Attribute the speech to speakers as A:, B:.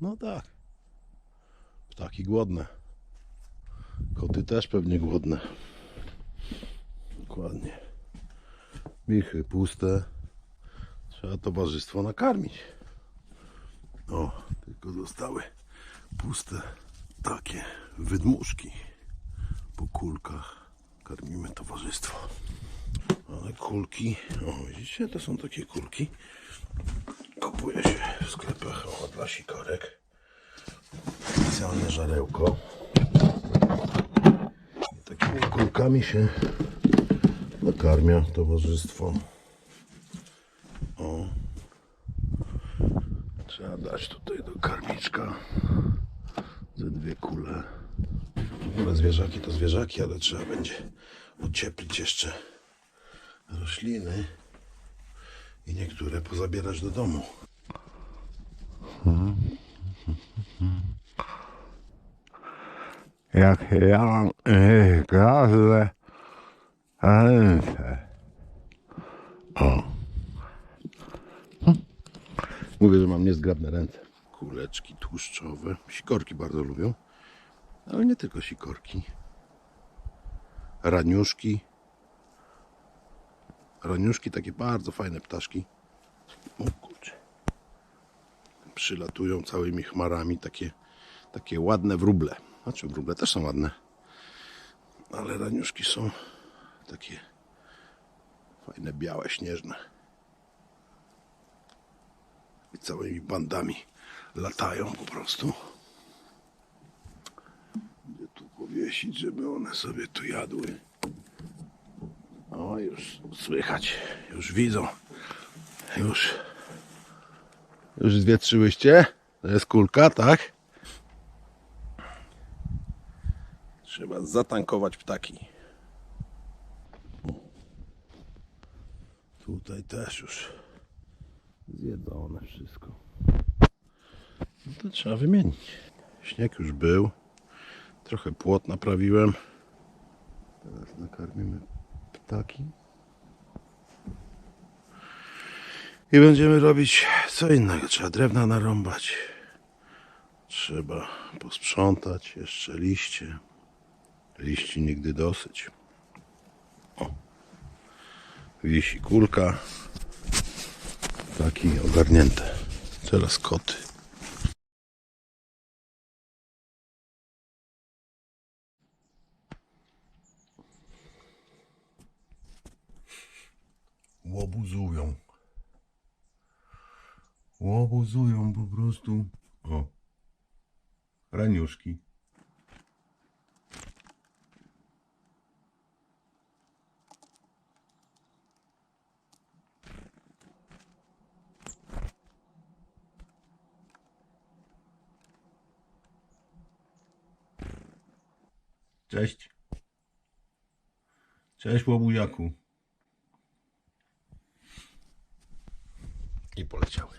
A: No tak. Ptaki głodne. Koty też pewnie głodne. Dokładnie. Michy puste. Trzeba towarzystwo nakarmić. O, tylko zostały puste takie wydmuszki po kulkach. Karmimy towarzystwo. Ale kulki, o widzicie, to są takie kulki. Kupuje się w sklepach. Specjalne żarełko. I takimi kulkami się nakarmia towarzystwo. O. Trzeba dać tutaj do karmiczka ze dwie kule. Ogóle zwierzaki to zwierzaki, ale trzeba będzie ocieplić jeszcze rośliny i niektóre pozabierać do domu.
B: Jak ja mam gazę ręce.
A: O. Mówię, że mam niezgrabne ręce. Kuleczki tłuszczowe. Sikorki bardzo lubią. Ale nie tylko sikorki. Raniuszki. Raniuszki, takie bardzo fajne ptaszki. O kurczę. Przylatują całymi chmarami. Takie, takie ładne wróble. Znaczy wróble też są ładne. Ale raniuszki są takie fajne, białe, śnieżne. I całymi bandami latają po prostu. Gdzie tu powiesić, żeby one sobie tu jadły? O, już słychać, już widzą. Już. Już zwietrzyłyście? To jest kulka, tak? Trzeba zatankować ptaki. Tutaj też już zjedzone wszystko. No to trzeba wymienić. Śnieg już był. Trochę płot naprawiłem. Teraz nakarmimy ptaki. I będziemy robić co innego. Trzeba drewna narąbać. Trzeba posprzątać jeszcze liście. Liści nigdy dosyć. Wisi kulka. Taki ogarnięte. Teraz koty. Łobuzują. Łobuzują po prostu. O. Raniuszki. Cześć. Cześć łobuziaku. I poleciały.